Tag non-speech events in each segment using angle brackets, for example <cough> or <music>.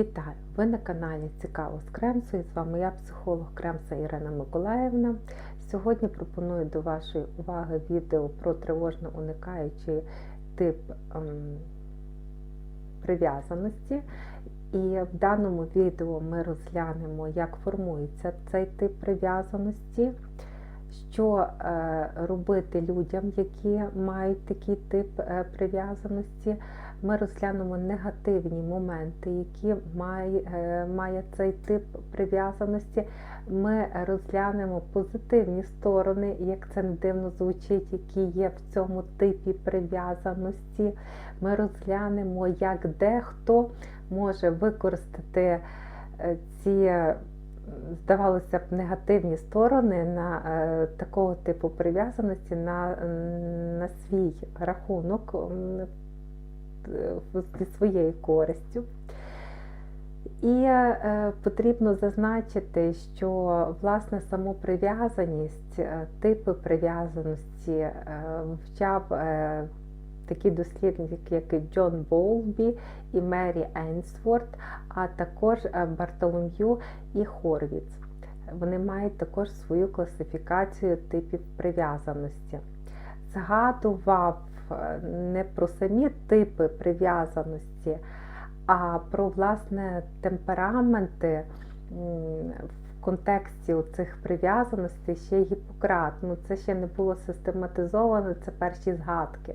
Вітаю! Ви на каналі Цікаво з Кремсою. З вами я, психолог Кремса Ірина Миколаївна. Сьогодні пропоную до вашої уваги відео про тривожно уникаючий тип ем, прив'язаності. І в даному відео ми розглянемо, як формується цей тип прив'язаності, що е, робити людям, які мають такий тип е, прив'язаності. Ми розглянемо негативні моменти, які має, е, має цей тип прив'язаності. Ми розглянемо позитивні сторони, як це не дивно звучить, які є в цьому типі прив'язаності. Ми розглянемо, як дехто може використати ці, здавалося б, негативні сторони на е, такого типу прив'язаності на, на свій рахунок зі своєю користю. І е, потрібно зазначити, що власне саму прив'язаність, е, типи прив'язаності е, вивчав е, такі дослідники, як Джон Болбі і Мері Енсворт, а також е, Бартолом'ю і Хорвіц. Вони мають також свою класифікацію типів прив'язаності. Згадував не про самі типи прив'язаності, а про власне темпераменти в контексті цих прив'язаностей ще Гіппократ. Ну, Це ще не було систематизовано, це перші згадки.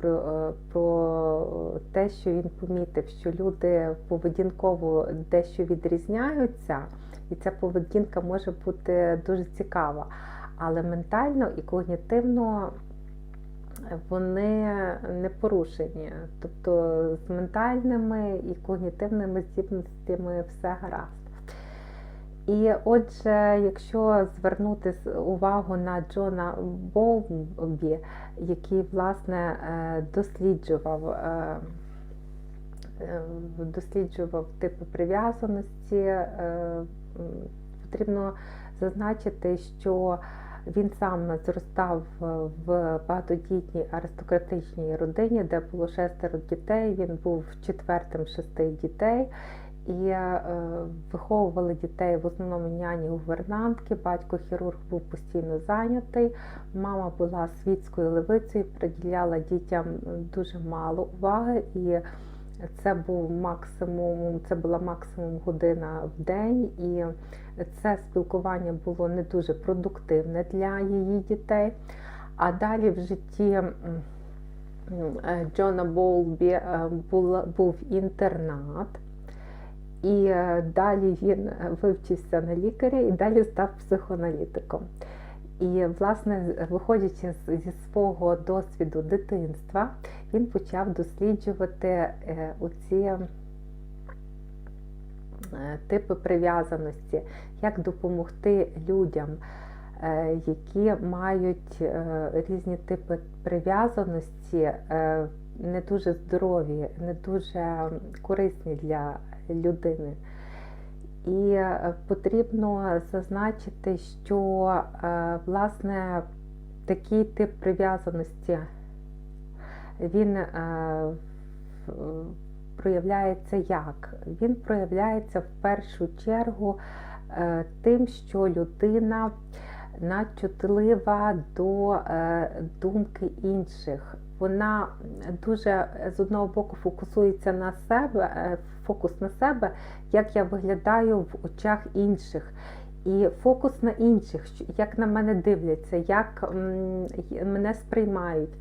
Про про те, що він помітив, що люди поведінково дещо відрізняються, і ця поведінка може бути дуже цікава. Але ментально і когнітивно вони не порушені. Тобто з ментальними і когнітивними здібностями все гаразд. І отже, якщо звернути увагу на Джона Болбі, який власне е, досліджував е, е, досліджував типи прив'язаності, потрібно зазначити, що він сам зростав в багатодітній аристократичній родині, де було шестеро дітей. Він був четвертим шести дітей. І е, виховували дітей в основному няні гувернантки. Батько хірург був постійно зайнятий. Мама була світською левицею, приділяла дітям дуже мало уваги, і це був максимум, це була максимум година в день. І це спілкування було не дуже продуктивне для її дітей. А далі в житті е, Джона Болбі е, був інтернат. І е, далі він вивчився на лікаря і далі став психоаналітиком. І, власне, виходячи зі свого досвіду дитинства, він почав досліджувати оці Е, типи прив'язаності, як допомогти людям, е, які мають е, різні типи прив'язаності, не дуже здорові, не дуже корисні для людини. І потрібно зазначити, що власне такий тип прив'язаності він проявляється як? Він проявляється в першу чергу е, тим, що людина надчутлива до е, думки інших. Вона дуже з одного боку фокусується на себе, е, фокус на себе, як я виглядаю в очах інших. І фокус на інших, як на мене дивляться, як мене сприймають,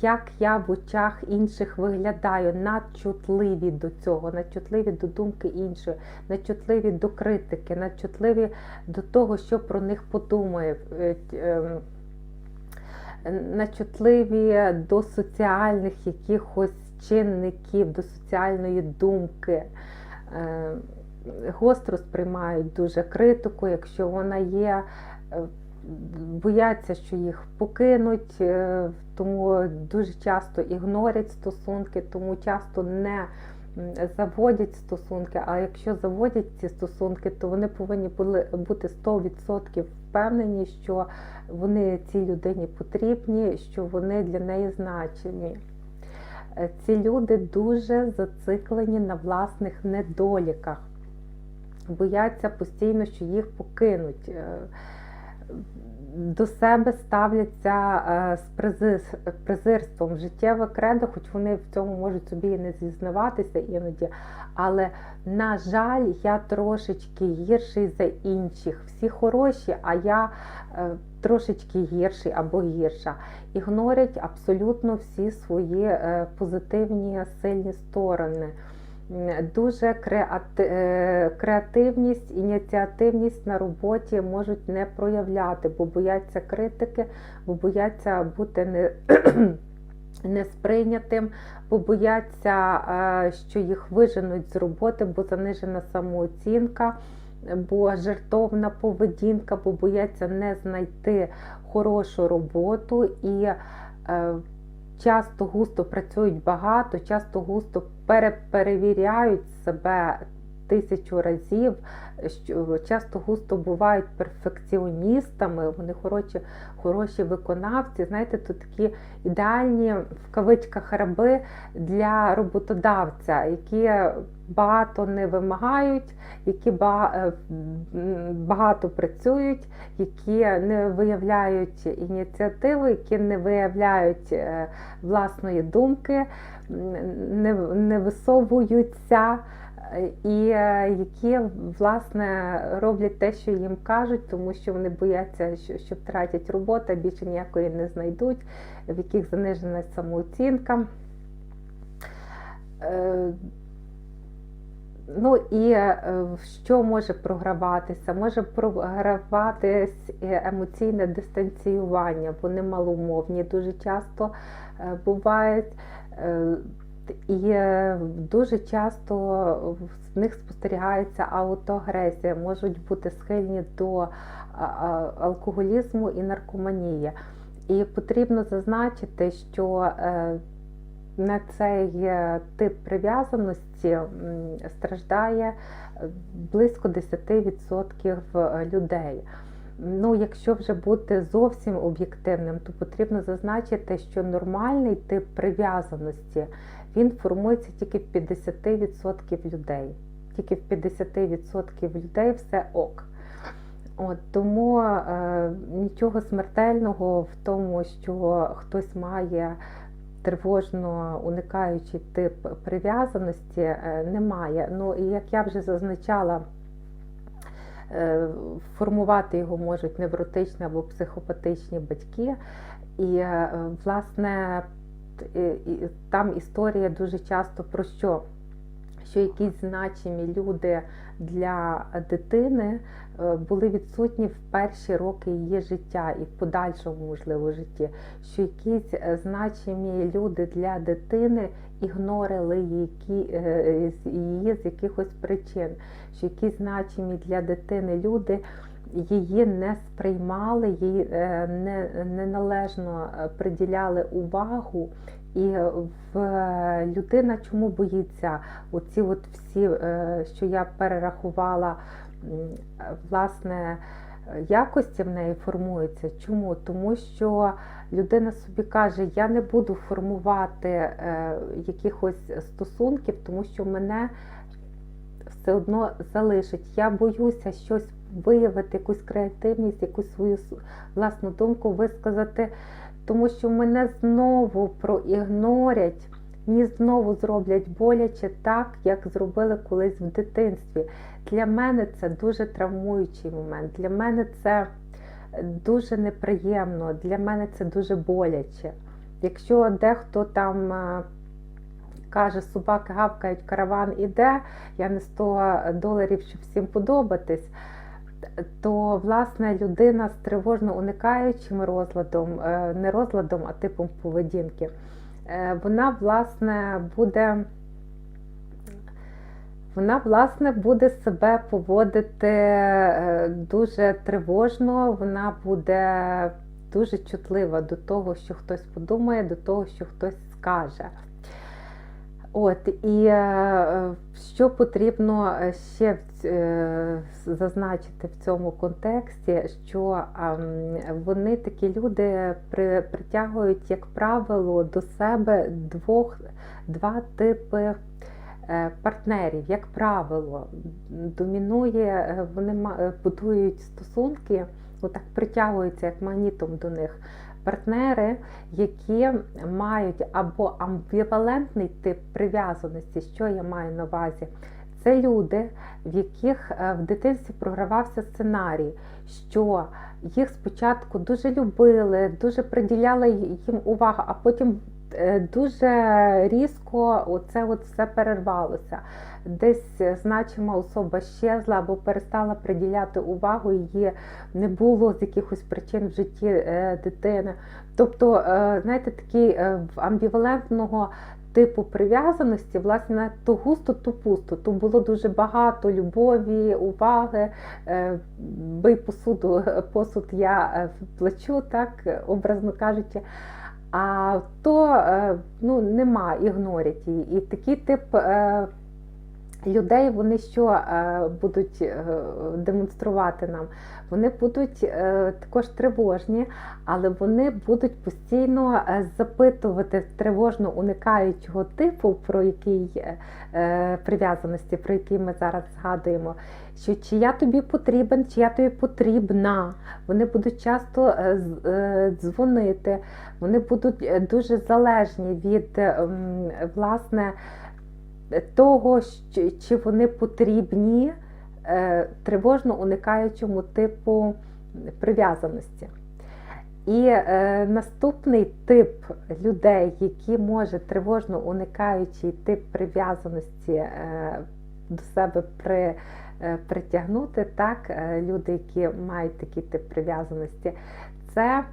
як я в очах інших виглядаю, надчутливі до цього, надчутливі до думки іншої, надчутливі до критики, надчутливі до того, що про них подумає, надчутливі до соціальних якихось чинників, до соціальної думки. Ем, гостро сприймають дуже критику, якщо вона є, е, бояться, що їх покинуть, е, тому дуже часто ігнорять стосунки, тому часто не заводять стосунки. А якщо заводять ці стосунки, то вони повинні були бути 100% впевнені, що вони цій людині потрібні, що вони для неї значені. е, ці люди дуже зациклені на власних недоліках, бояться постійно, що їх покинуть. До себе ставляться е, з презирством життєве кредо, хоч вони в цьому можуть собі і не зізнаватися іноді. Але, на жаль, я трошечки гірший за інших. Всі хороші, а я е, трошечки гірший або гірша. Ігнорять абсолютно всі свої е, позитивні сильні сторони. Дуже е, креативність, ініціативність на роботі можуть не проявляти, бо бояться критики, бо бояться бути не, <clears throat> несприйнятим, бо бояться, е, що їх виженуть з роботи, бо занижена самооцінка, бо жертовна поведінка, бо бояться не знайти хорошу роботу. І е, часто густо працюють багато, часто густо переперевіряють себе тисячу разів, що часто густо бувають перфекціоністами, вони хороші, хороші виконавці. Знаєте, тут такі ідеальні в кавичках раби для роботодавця, які багато не вимагають, які е, багато працюють, які не виявляють ініціативи, які не виявляють е, власної думки, не, не висовуються. е, І е, які власне роблять те, що їм кажуть, тому що вони бояться, що, що втратять роботу, більше ніякої не знайдуть, в яких занижена самооцінка. Е, Ну і що може програватися? Може програватись емоційне дистанціювання, вони маломовні дуже часто бувають. Е, І дуже часто в них спостерігається аутоагресія, можуть бути схильні до алкоголізму і наркоманії. І потрібно зазначити, що е, на цей тип прив'язаності страждає е, близько 10% людей. Ну, якщо вже бути зовсім об'єктивним, то потрібно зазначити, що нормальний тип прив'язаності він формується тільки в 50% людей. Тільки в 50% людей все ок. От, Тому е, нічого смертельного в тому, що хтось має тривожно уникаючий тип прив'язаності, е, немає. Ну і як я вже зазначала, формувати його можуть невротичні або психопатичні батьки. І, е, власне, там історія дуже часто про що? Що якісь значимі люди для дитини е, були відсутні в перші роки її життя і в подальшому, можливо, житті, що якісь е, значимі люди для дитини ігнорили е, її з якихось причин, що якісь значимі для дитини люди її не сприймали, їй не, неналежно приділяли увагу. І в е, людина чому боїться оці от всі, е, що я перерахувала, е, власне, е, якості в неї формуються. Чому? Тому що людина собі каже, я не буду формувати е, якихось стосунків, тому що мене все одно залишить. Я боюся щось виявити, якусь креативність, якусь свою власну думку висказати, тому що мене знову проігнорять, мені знову зроблять боляче так, як зробили колись в дитинстві. Для мене це дуже травмуючий момент. Для мене це дуже неприємно, для мене це дуже боляче. Якщо дехто там е, каже, собаки гавкають, караван іде, я не 100 доларів, щоб всім подобатись, то власне людина з тривожно уникаючим розладом, е, не розладом, а типом поведінки, е, вона власне буде. Вона, власне, буде себе поводити е, дуже тривожно, вона буде дуже чутлива до того, що хтось подумає, до того, що хтось скаже. От, і е, що потрібно ще е, зазначити в цьому контексті, що вони такі люди притягують, як правило, до себе двох два типи е, партнерів. Як правило, домінує, е, вони е, будують стосунки, отак притягуються як магнітом до них. Партнери, які мають або амбівалентний тип прив'язаності, що я маю на увазі, це люди, в яких е, в дитинстві програвався сценарій, що їх спочатку дуже любили, дуже приділяли їм увагу, а потім дуже різко оце от все перервалося. Десь е, значима особа щезла або перестала приділяти увагу, її не було з якихось причин в житті е, дитини. Тобто, е, знаєте, такий е, амбівалентного типу прив'язаності, власне, то густо, то пусто. То було дуже багато любові, уваги, е, бий посуду, посуд я е, плачу, так, образно кажучи. То е, ну, нема, ігнорять її. І такий тип е, людей, вони що е, будуть е, демонструвати нам? Вони будуть е, також тривожні, але вони будуть постійно е, запитувати тривожно уникаючого типу, про який е, е, прив'язаності, про який ми зараз згадуємо, що чи я тобі потрібен, чи я тобі потрібна. Вони будуть часто е, е, дзвонити, вони будуть дуже залежні від е, власне того, чи вони потрібні е, тривожно уникаючому типу прив'язаності. І е, наступний тип людей, які може тривожно уникаючий тип прив'язаності е, до себе при, е, притягнути, так, е, люди, які мають такий тип прив'язаності, це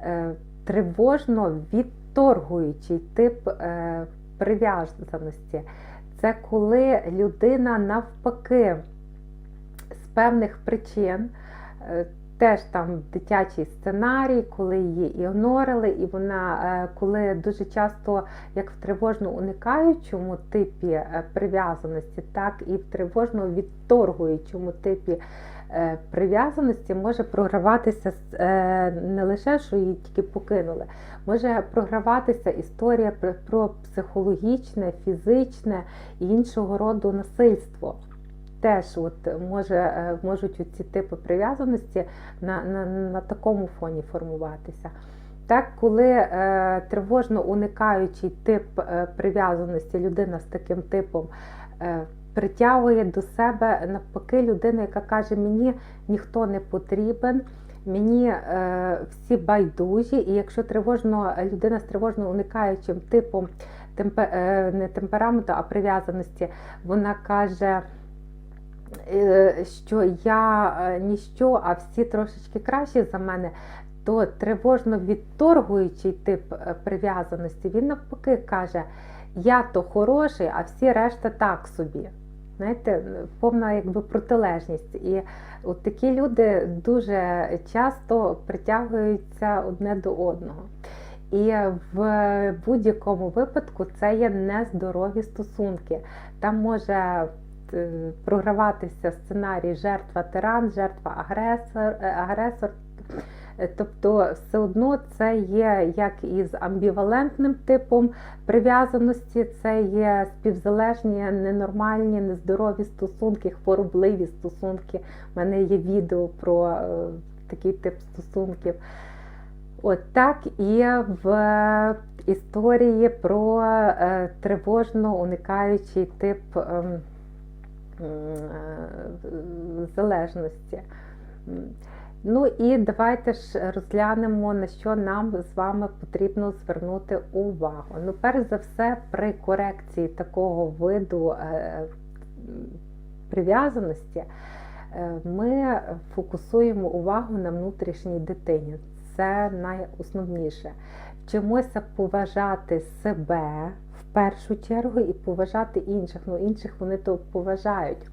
е, тривожно відторгуючий тип е, прив'язаності. Це коли людина навпаки з певних причин, е, теж там дитячий сценарій, коли її ігнорили, і вона, е, коли дуже часто, як в тривожно уникаючому типі е, прив'язаності, так і в тривожно відторгуючому типі прив'язаності може програватися е, не лише, що її тільки покинули, може програватися історія про- психологічне, фізичне і іншого роду насильство. Теж от може, е, можуть ці типи прив'язаності на, на, на такому фоні формуватися. Так, коли е, тривожно уникаючий тип е, прив'язаності, людина з таким типом е, притягує до себе навпаки людину, яка каже, мені ніхто не потрібен, мені е, всі байдужі, і якщо тривожно людина з тривожно уникаючим типом темпе, е, не темпераменту, а прив'язаності, вона каже. е, Що я е, ніщо, а всі трошечки кращі за мене, то тривожно відторгуючий тип е, прив'язаності, він навпаки каже: я то хороший, а всі решта так собі. Знаєте, повна якби протилежність. І от такі люди дуже часто притягуються одне до одного. І в будь-якому випадку це є нездорові стосунки. Там може е, програватися сценарій жертва-тиран, жертва-агресор, е, агресор. Е, Тобто, все одно це є як із амбівалентним типом прив'язаності, це є співзалежні, ненормальні, нездорові стосунки, хворобливі стосунки. У мене є відео про е, такий тип стосунків. От так і в історії про е, тривожно уникаючий тип ем, е, залежності. Ну і давайте ж розглянемо, на що нам з вами потрібно звернути увагу. Ну, перш за все, при корекції такого виду е, прив'язаності е, ми фокусуємо увагу на внутрішній дитині. Це найосновніше. Вчимося поважати себе в першу чергу і поважати інших. Ну, інших вони то поважають.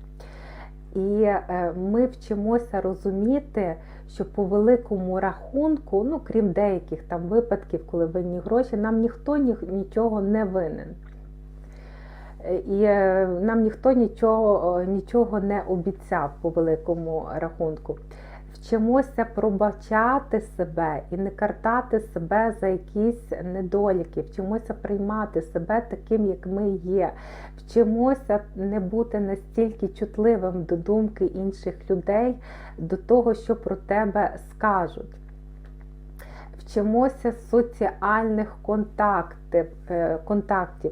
І е, ми вчимося розуміти, що по великому рахунку, ну крім деяких там випадків, коли винні гроші, нам ніхто нічого не винен. Е, І е, нам ніхто нічого, нічого не обіцяв по великому рахунку. Вчимося пробачати себе і не картати себе за якісь недоліки, вчимося приймати себе таким, як ми є. Вчимося не бути настільки чутливим до думки інших людей, до того, що про тебе скажуть. Вчимося соціальних контактів, е, контактів.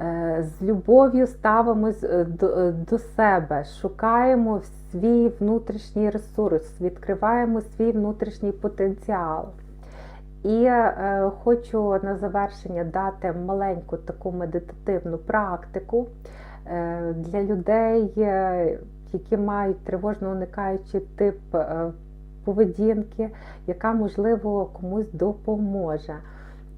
Е, З любов'ю ставимось е, до, е, до себе, шукаємо свій внутрішній ресурс, відкриваємо свій внутрішній потенціал. І хочу на завершення дати маленьку таку медитативну практику для людей, які мають тривожно уникаючий тип поведінки, яка, можливо, комусь допоможе.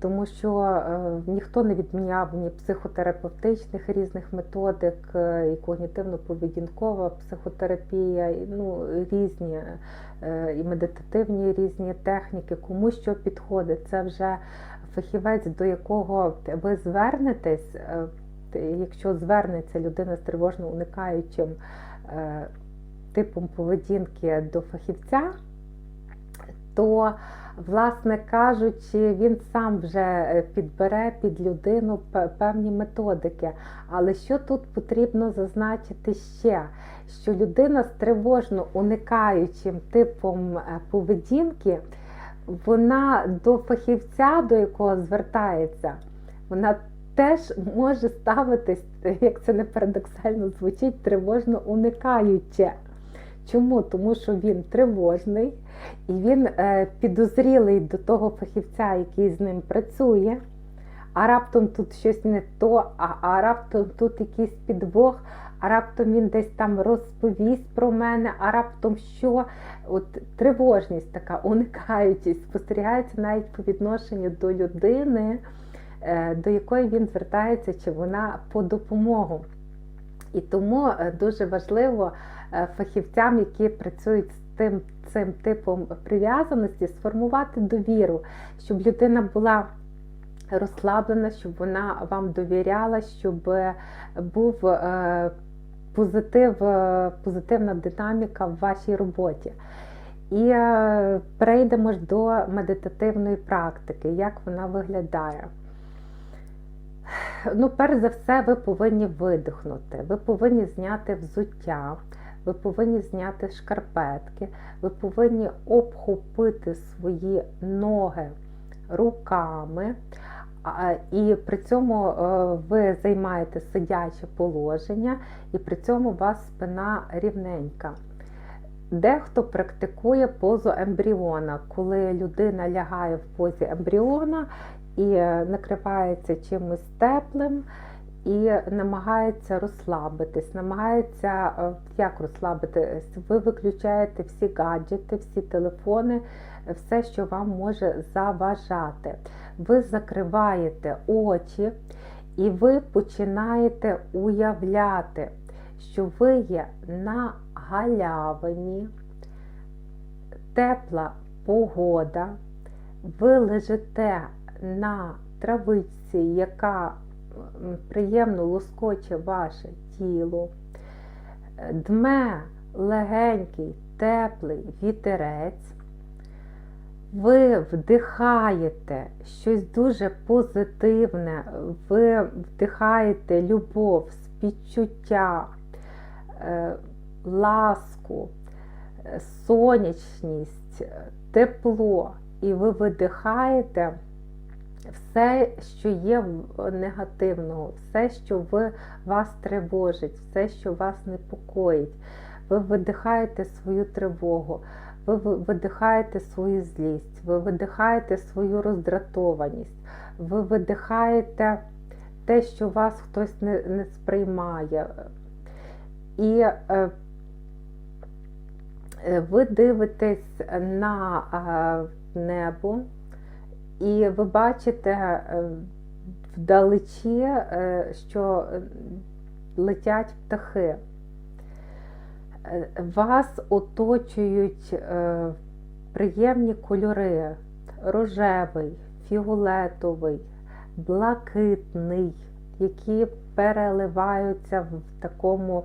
Тому що е, ніхто не відміняв ні психотерапевтичних різних методик, е, і когнітивно-поведінкова психотерапія, і, ну, різні е, і медитативні різні техніки, кому що підходить. Це вже фахівець, до якого ви звернетесь, е, якщо звернеться людина з тривожно уникаючим е, типом поведінки до фахівця, то власне кажучи, він сам вже е, підбере під людину певні методики. Але що тут потрібно зазначити ще? Що людина з тривожно уникаючим типом е, поведінки, вона до фахівця, до якого звертається, вона теж може ставитись, як це не парадоксально звучить, тривожно уникаюче. Чому? Тому що він тривожний і він е, підозрілий до того фахівця, який з ним працює, а раптом тут щось не то, а, а раптом тут якийсь підвох, а раптом він десь там розповість про мене, а раптом що? От Тривожність така, уникаючість, спостерігається навіть по відношенню до людини, е, до якої він звертається, чи вона по допомогу. І тому дуже важливо фахівцям, які працюють з тим цим типом прив'язаності, сформувати довіру, щоб людина була розслаблена, щоб вона вам довіряла, щоб був позитив, позитивна динаміка в вашій роботі. І перейдемо ж до медитативної практики, як вона виглядає. Ну, перш за все, ви повинні видихнути, ви повинні зняти взуття, ви повинні зняти шкарпетки, ви повинні обхопити свої ноги руками, і при цьому е, ви займаєте сидяче положення, і при цьому у вас спина рівненька. Дехто практикує позу ембріона, коли людина лягає в позі ембріона і накривається чимось теплим і намагається розслабитись, намагається е, як розслабитись, ви виключаєте всі гаджети, всі телефони, все, що вам може заважати. Ви закриваєте очі і ви починаєте уявляти, що ви є на галявині, тепла погода, ви лежите на травичці, яка приємно лоскоче ваше тіло, дме легенький, теплий вітерець, ви вдихаєте щось дуже позитивне, ви вдихаєте любов, співчуття, е, ласку, сонячність, тепло, і ви видихаєте все, що є негативного, все, що ви, вас тривожить, все, що вас непокоїть. Ви видихаєте свою тривогу, ви видихаєте свою злість, ви видихаєте свою роздратованість, ви видихаєте те, що вас хтось не, не сприймає. І е, е ви дивитесь на е, небо. І ви бачите е, вдалечі, е, що летять птахи. Е, вас оточують приємні кольори, рожевий, фіолетовий, блакитний, які переливаються в такому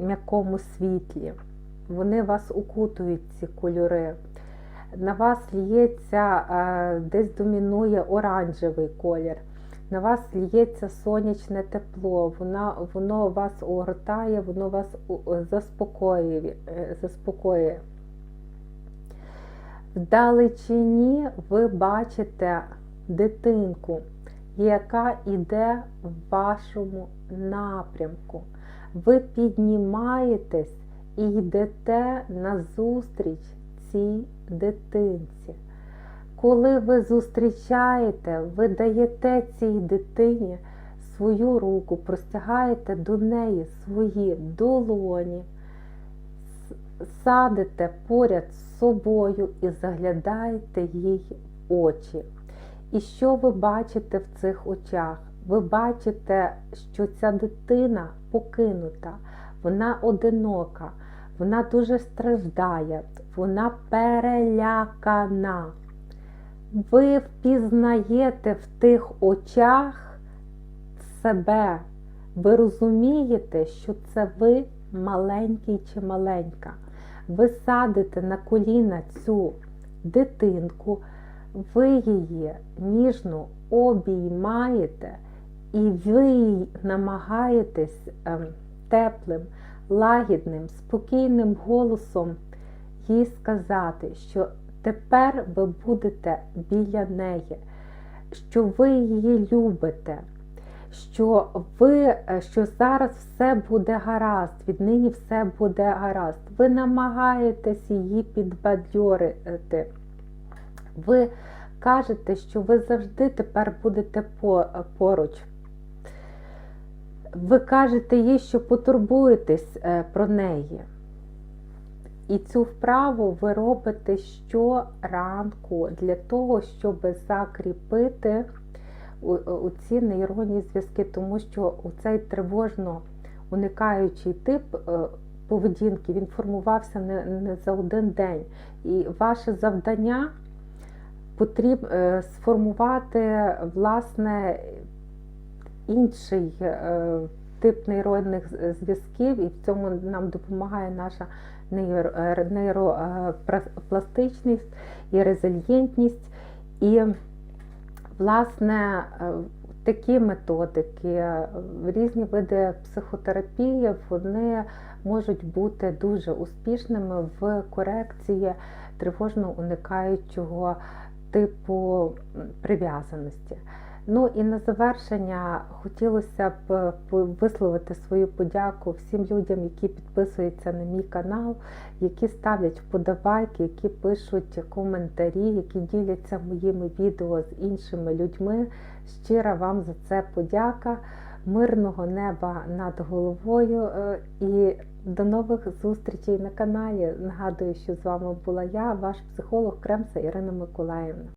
м'якому світлі. вони вас укутують, ці кольори. На вас лється, е, десь домінує оранжевий колір. На вас лється сонячне тепло, воно, воно вас огортає, воно вас у- заспокоює. е, заспокоює. Вдалечині ви бачите дитинку, яка йде в вашому напрямку. Ви піднімаєтесь і йдете назустріч цій дитинці. Коли ви зустрічаєте, ви даєте цій дитині свою руку, простягаєте до неї свої долоні, садите поряд з собою і заглядаєте їй очі. І що ви бачите в цих очах? Ви бачите, що ця дитина покинута, вона одинока, вона дуже страждає, вона перелякана. Ви впізнаєте в тих очах себе. Ви розумієте, що це ви маленький чи маленька. Ви садите на коліна цю дитинку, ви її ніжно обіймаєте, і ви їй намагаєтесь ем, теплим, лагідним, спокійним голосом їй сказати, що тепер ви будете біля неї, що ви її любите, що ви, е, що зараз все буде гаразд, віднині все буде гаразд. Ви намагаєтесь її підбадьорити. Ви кажете, що ви завжди тепер будете поруч. Ви кажете їй, що потурбуєтесь е, про неї. І цю вправу ви робите щоранку для того, щоб закріпити у, ці нейронні зв'язки, тому що у цей тривожно уникаючий тип е, поведінки він формувався не, за один день. І ваше завдання потрібно сформувати власне інший е, тип нейронних зв'язків, і в цьому нам допомагає наша е, нейропластичність і резильєнтність. І, власне, е, такі методики, е, різні види психотерапії, вони можуть бути дуже успішними в корекції тривожно уникаючого типу прив'язаності. Ну і на завершення хотілося б е, висловити свою подяку всім людям, які підписуються на мій канал, які ставлять вподобайки, які пишуть коментарі, які діляться моїми відео з іншими людьми. Щира вам за це подяка, мирного неба над головою е, і до нових зустрічей на каналі. Нагадую, що з вами була я, ваш психолог Кремса Ірина Миколаївна.